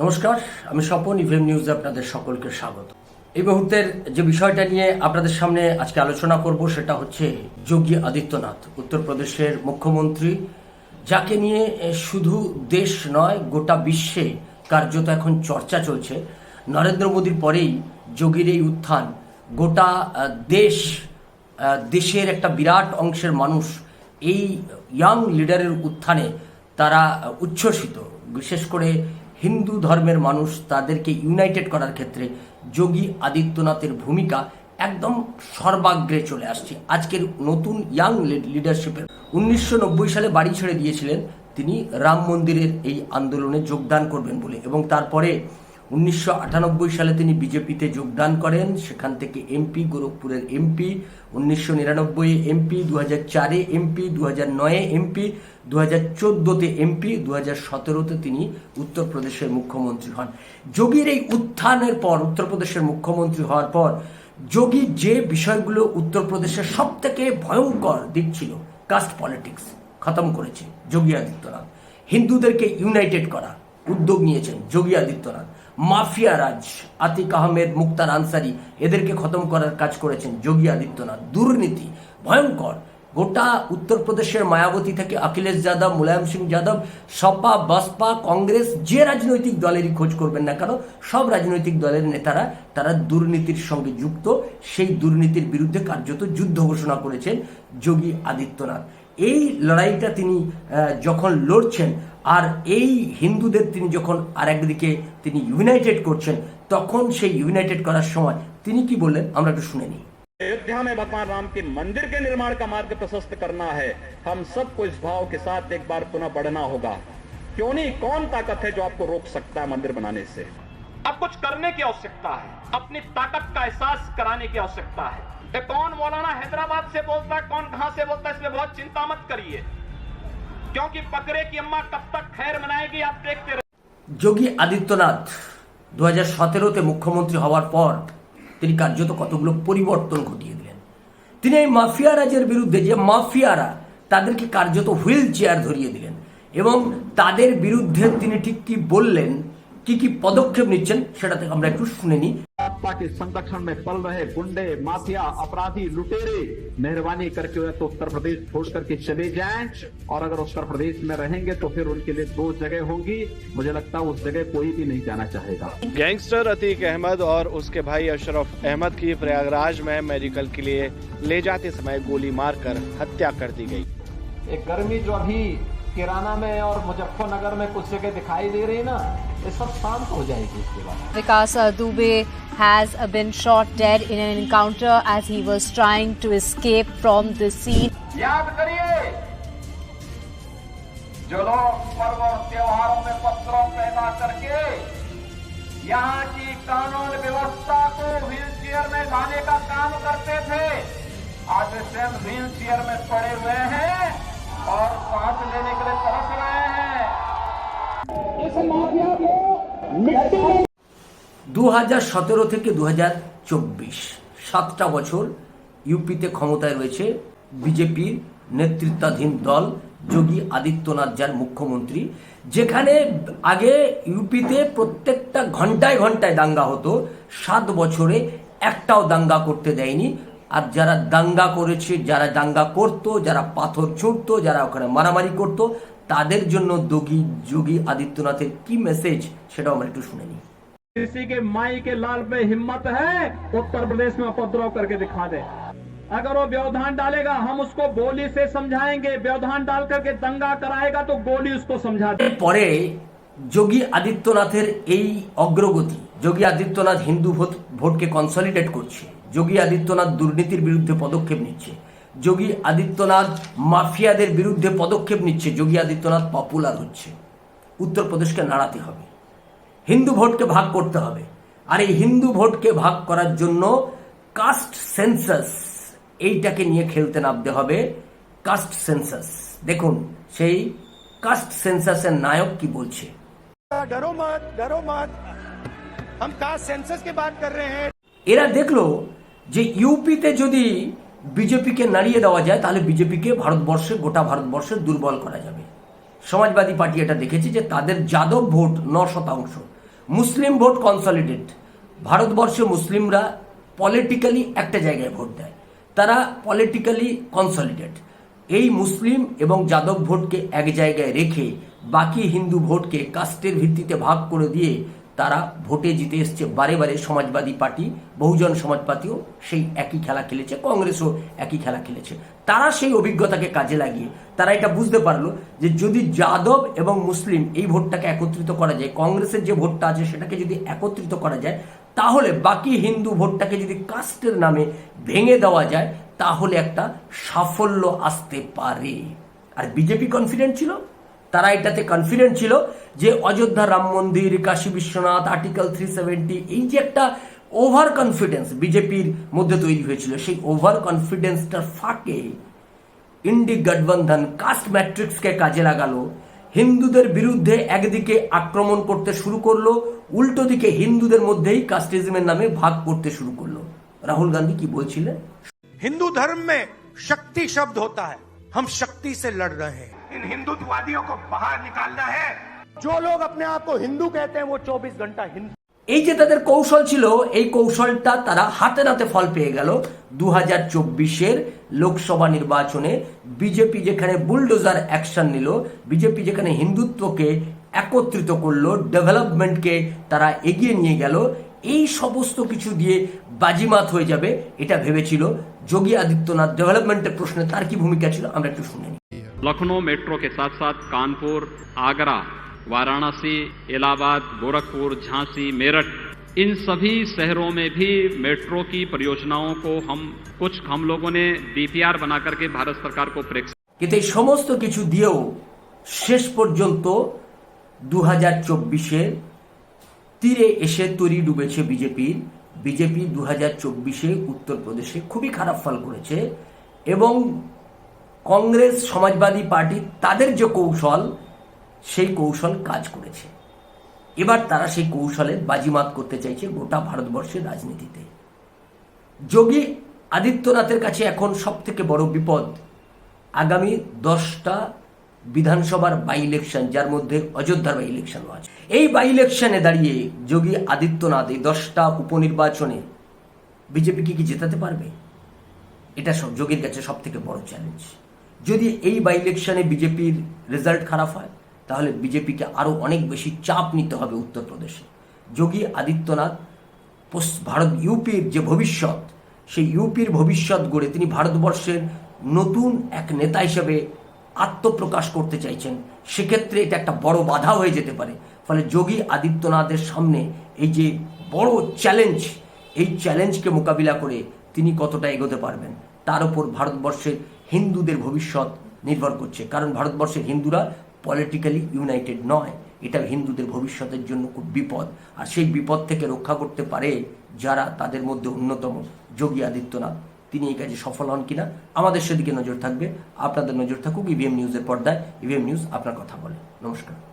নমস্কার, আমি স্বপন ইভিএম নিউজে আপনাদের সকলকে স্বাগত। এই মুহূর্তের যে বিষয়টা নিয়ে আপনাদের সামনে আজকে আলোচনা করব সেটা হচ্ছে যোগী আদিত্যনাথ, উত্তরপ্রদেশের মুখ্যমন্ত্রী, যাকে নিয়ে শুধু দেশ নয়, গোটা বিশ্বে কার্যত এখন চর্চা চলছে। নরেন্দ্র মোদীর পরেই যোগীর এই উত্থান, গোটা দেশ দেশের একটা বিরাট অংশের মানুষ এই ইয়াং লিডারের উত্থানে তারা উচ্ছ্বসিত। বিশেষ করে হিন্দু ধর্মের মানুষ তাদেরকে ইউনাইটেড করার ক্ষেত্রে যোগী আদিত্যনাথের ভূমিকা একদম সর্বাগ্রে চলে আসছে। আজকের নতুন ইয়াং লিডারশিপের উনিশশো নব্বই সালে বাড়ি ছেড়ে দিয়েছিলেন, তিনি রাম মন্দিরের এই আন্দোলনে যোগদান করবেন বলে এবং তারপরে উনিশশো আটানব্বই সালে তিনি বিজেপিতে যোগদান করেন। সেখান থেকে এমপি, গোরখপুরের এমপি। উনিশশো নিরানব্বই এমপি দু চারে এমপি দু হাজার নয়ে এমপি দু হাজার চোদ্দোতে এমপি দু হাজার সতেরোতে তিনি উত্তরপ্রদেশের মুখ্যমন্ত্রী হন। যোগীর এই উত্থানের পর, উত্তরপ্রদেশের মুখ্যমন্ত্রী হওয়ার পর, যোগী যে বিষয়গুলো উত্তরপ্রদেশের সব থেকে ভয়ঙ্কর দিক ছিল কাস্ট পলিটিক্স খতম করেছে যোগী আদিত্যনাথ। হিন্দুদেরকে ইউনাইটেড করা, উদ্যোগ নিয়েছেন যোগী আদিত্যনাথ। মাফিয়া রাজ, আতিক আহমেদ, মুক্তার আনসারি এদেরকে খতম করার কাজ করেছেন যোগী আদিত্যনাথ। দুর্নীতি ভয়ঙ্কর। গোটা উত্তরপ্রদেশের মায়াবতী থেকে অখিলেশ যাদব, মুলায়ম সিং যাদব, সপা, বসপা, কংগ্রেস যে রাজনৈতিক দলেরই খোঁজ করবেন না কেন, সব রাজনৈতিক দলের নেতারা তারা দুর্নীতির সঙ্গে যুক্ত। সেই দুর্নীতির বিরুদ্ধে কার্যত যুদ্ধ ঘোষণা করেছেন যোগী আদিত্যনাথ। এই লড়াইটা তিনি আহ, যখন লড়ছেন আর এই হিন্দুদের তিনি যখন আর একদিকে তিনি ইউনাইটেড করছেন তখন সেই ইউনাইটেড করার সময় তিনি কি বললেন আমরা একটু শুনে নিই अयोध्या में भगवान राम के मंदिर के निर्माण का मार्ग प्रशस्त करना है हम सबको इस भाव के साथ एक बार पुनः बढ़ना होगा क्यों नहीं कौन ताकत है जो आपको रोक सकता है मंदिर बनाने से अब कुछ करने की आवश्यकता है अपनी ताकत का एहसास कराने की आवश्यकता है ये कौन मौलाना हैदराबाद से बोलता है कौन कहां से बोलता है इसमें बहुत चिंता मत करिए क्योंकि बकरे की अम्मा कब तक खैर मनाएगी आप देखते रहिए যোগী আদিত্যনাথ দু হাজার সতেরোতে মুখ্যমন্ত্রী হওয়ার পর তিনি কার্যত কতগুলো পরিবর্তন ঘটিয়ে দিলেন তিনি এই মাফিয়া রাজের বিরুদ্ধে যে মাফিয়ারা তাদেরকে কার্যত হুইল চেয়ার ধরিয়ে দিলেন এবং তাদের বিরুদ্ধে তিনি ঠিক কি বললেন কি কি পদক্ষেপ নিচ্ছেন সেটা থেকে আমরা একটু শুনে নিই भाजपा के संरक्षण में पल रहे गुंडे माफिया अपराधी लुटेरे मेहरबानी करके या तो उत्तर प्रदेश छोड़ करके चले जाएँ। और अगर उत्तर प्रदेश में रहेंगे तो फिर उनके लिए दो जगह होंगी। मुझे लगता है उस जगह कोई भी नहीं जाना चाहेगा। गैंगस्टर अतीक अहमद और उसके भाई अशरफ अहमद की प्रयागराज में मेडिकल के लिए ले जाते समय गोली मारकर हत्या कर दी गई। एक गर्मी जो अभी किराना में और मुजफ्फरनगर में कुछ जगह दिखाई दे रही है ना ये सब शांत हो जाएगी इसके बाद। विकास Dubey has been shot dead in an encounter as he was trying to escape from the scene. याद करिए जो लोग पर्व और त्योहारों में पत्रों पैदा करके यहाँ की कानून व्यवस्था को व्हील चेयर में लाने का काम करते थे। आज स्वयं व्हील चेयर में पड़े हुए हैं। और सांस लेने के लिए तरस रहे हैं দু হাজার সতেরো থেকে দু হাজার চব্বিশ সাতটা বছর ইউপিতে ক্ষমতায় রয়েছে বিজেপির নেতৃত্বাধীন দল যোগী আদিত্যনাথ যার মুখ্যমন্ত্রী যেখানে আগে ইউপিতে প্রত্যেকটা ঘন্টায় ঘন্টায় দাঙ্গা হতো সাত বছরে একটাও দাঙ্গা করতে দেয়নি আর যারা দাঙ্গা করেছে যারা দাঙ্গা করত যারা পাথর ছুটতো যারা ওখানে মারামারি করত তাদের জন্য যোগী যোগী আদিত্যনাথের কি মেসেজ সেটাও আমরা একটু শুনে নিই किसी के माई के लाल पे हिम्मत है उत्तर प्रदेश में उपद्रव करके दिखा दे अगर वो व्यवधान डालेगा हम उसको गोली से समझाएंगे व्यवधान डाल करके दंगा कराएगा तो गोली उसको समझा दे পরে যোগী আদিত্যনাথের এই অগ্রগতি যোগী আদিত্যনাথ হিন্দু ভোট ভোটকে কনসলিডেট করছে যোগী আদিত্যনাথ দুর্নীতির বিরুদ্ধে পদক্ষেপ নিচ্ছে। যোগী আদিত্যনাথ মাফিয়াদের বিরুদ্ধে পদক্ষেপ নিচ্ছে। যোগী আদিত্যনাথ পপুলার হচ্ছে। উত্তরপ্রদেশকে নাড়াতে হবে। হিন্দু ভোটকে ভাগ করতে হবে। আর এই হিন্দু ভোটকে ভাগ করার জন্য কাস্ট সেন্সাস এইটাকে নিয়ে খেলতে নামতে হবে। কাস্ট সেন্সাস দেখুন সেই কাস্ট সেন্সাসের নায়ক কি বলছে? এরা দেখল যে ইউপিতে যদি বিজেপিকে নাড়িয়ে দেওয়া যায়, তাহলে বিজেপিকে ভারতবর্ষে, গোটা ভারতবর্ষে দুর্বল করা যাবে। সমাজবাদী পার্টি এটা দেখেছে যে তাদের যাদব ভোট ন শতাংশ। মুসলিম ভোট কনসলিডেট ভারতবর্ষে মুসলিমরা পলিটিক্যালি একটা জায়গায় ভোট দেয়। তারা পলিটিক্যালি কনসলিডেট এই মুসলিম এবং যাদব ভোটকে এক জায়গায় রেখে বাকি হিন্দু ভোটকে কাস্টের ভিত্তিতে ভাগ করে দিয়ে তারা ভোটে জিতে এসছে। বারে বারে সমাজবাদী পার্টি, বহুজন সমাজ পার্টিও সেই একই খেলা খেলেছে, কংগ্রেসও একই খেলা খেলেছে। তারা সেই অভিজ্ঞতাকে কাজে লাগিয়ে, তারা এটা বুঝতে পারল যে যদি যাদব এবং মুসলিম এই ভোটটাকে একত্রিত করা যায়, কংগ্রেসের যে ভোটটা আছে সেটাকে যদি একত্রিত করা যায়, তাহলে বাকি হিন্দু ভোটটাকে যদি কাস্টের নামে ভেঙে দেওয়া যায়, তাহলে একটা সাফল্য আসতে পারে। আর বিজেপি কনফিডেন্ট ছিল? তারা এটাতে কনফিডেন্ট ছিল যে Ayodhya Ram Mandir Kashi Vishwanath article three seventy এই যে একটা ওভার কনফিডেন্স বিজেপির মধ্যে তৈরি হয়েছিল সেই ওভার কনফিডেন্সটার ফাঁকে ইন্ডি গঠবন্ধন কাস্ট ম্যাট্রিক্সকে কাজে লাগালো হিন্দুদের বিরুদ্ধে একদিকে আক্রমণ করতে শুরু করলো উল্টো দিকে হিন্দুদের মধ্যেই কাস্টিজমের নামে ভাগ করতে শুরু করলো রাহুল গান্ধী কি বলছিলেন हिंदू धर्म में शक्ति शब्द होता है हम शक्ति से लड़ रहे हैं इन हिंदुत्ववादियों को बाहर निकालना है जो लोग अपने आप को हिंदू कहते हैं वो 24 घंटा हिंदू এই যে তাদের কৌশল ছিল এই কৌশলটা তারা হাতে নাতে ফল পেয়ে গেল দু হাজার চব্বিশের লোকসভা নির্বাচনে বিজেপি যেখানে বুলডোজার অ্যাকশন নিল বিজেপি যেখানে হিন্দুত্বকে একত্রিত করলো ডেভেলপমেন্টকে তারা এগিয়ে নিয়ে গেল এই সমস্ত কিছু দিয়ে বাজিমাত হয়ে যাবে এটা ভেবেছিল যোগী আদিত্যনাথ ডেভেলপমেন্টের প্রশ্নে তার কি ভূমিকা ছিল আমরা একটু শুনে নিই लखनऊ मेट्रो के साथ साथ कानपुर आगरा वाराणसी इलाहाबाद गोरखपुर झांसी मेरठ इन सभी शहरों में भी मेट्रो की परियोजनाओं को हम कुछ हम लोगों ने डीपीआर बना करके भारत सरकार को प्रेक्षित কিন্তু এই সমস্ত কিছু দিয়েও শেষ পর্যন্ত দু হাজার চব্বিশের তীরে এসে তরি ডুবেছে বিজেপির বিজেপি দু হাজার চব্বিশে উত্তরপ্রদেশে খুবই খারাপ ফল করেছে এবং কংগ্রেস সমাজবাদী পার্টি তাদের যে কৌশল, সেই কৌশল কাজ করেছে। এবার তারা সেই কৌশলে বাজিমাত করতে চাইছে গোটা ভারতবর্ষের রাজনীতিতে। যোগী আদিত্যনাথের কাছে এখন সব থেকে বড় বিপদ আগামী দশটা বিধানসভার বাই ইলেকশন যার মধ্যে অযোধ্যার বাই ইলেকশনও আছে। এই বাই ইলেকশনে দাঁড়িয়ে যোগী আদিত্যনাথ এই দশটা উপনির্বাচনে বিজেপিকে কি জেতাতে পারবে? এটা সব যোগীর কাছে সব থেকে বড় চ্যালেঞ্জ যদি এই বাই ইলেকশনে বিজেপির রেজাল্ট খারাপ হয়, তাহলে বিজেপিকে আরও অনেক বেশি চাপ নিতে হবে উত্তরপ্রদেশে। যোগী আদিত্যনাথ ভারত ইউপির যে ভবিষ্যৎ, সেই ইউপির ভবিষ্যৎ গড়ে তিনি ভারতবর্ষের নতুন এক নেতা হিসেবে আত্মপ্রকাশ করতে চাইছেন। সেক্ষেত্রে এটা একটা বড় বাধা হয়ে যেতে পারে। ফলে যোগী আদিত্যনাথের সামনে এই যে বড় চ্যালেঞ্জ এই চ্যালেঞ্জকে মোকাবিলা করে তিনি কতটা এগোতে পারবেন, তার উপর ভারতবর্ষের হিন্দুদের ভবিষ্যৎ নির্ভর করছে। কারণ ভারতবর্ষের হিন্দুরা পলিটিক্যালি ইউনাইটেড নয়। এটা হিন্দুদের ভবিষ্যতের জন্য খুব বিপদ। আর সেই বিপদ থেকে রক্ষা করতে পারে যারা তাদের মধ্যে অন্যতম যোগী আদিত্যনাথ। তিনি এই কাজে সফল হন কিনা, আমাদের সেদিকে নজর থাকবে। আপনাদের নজর থাকুক ইভিএম নিউজের পর্দায়। ইভিএম নিউজ আপনার কথা বলে। নমস্কার।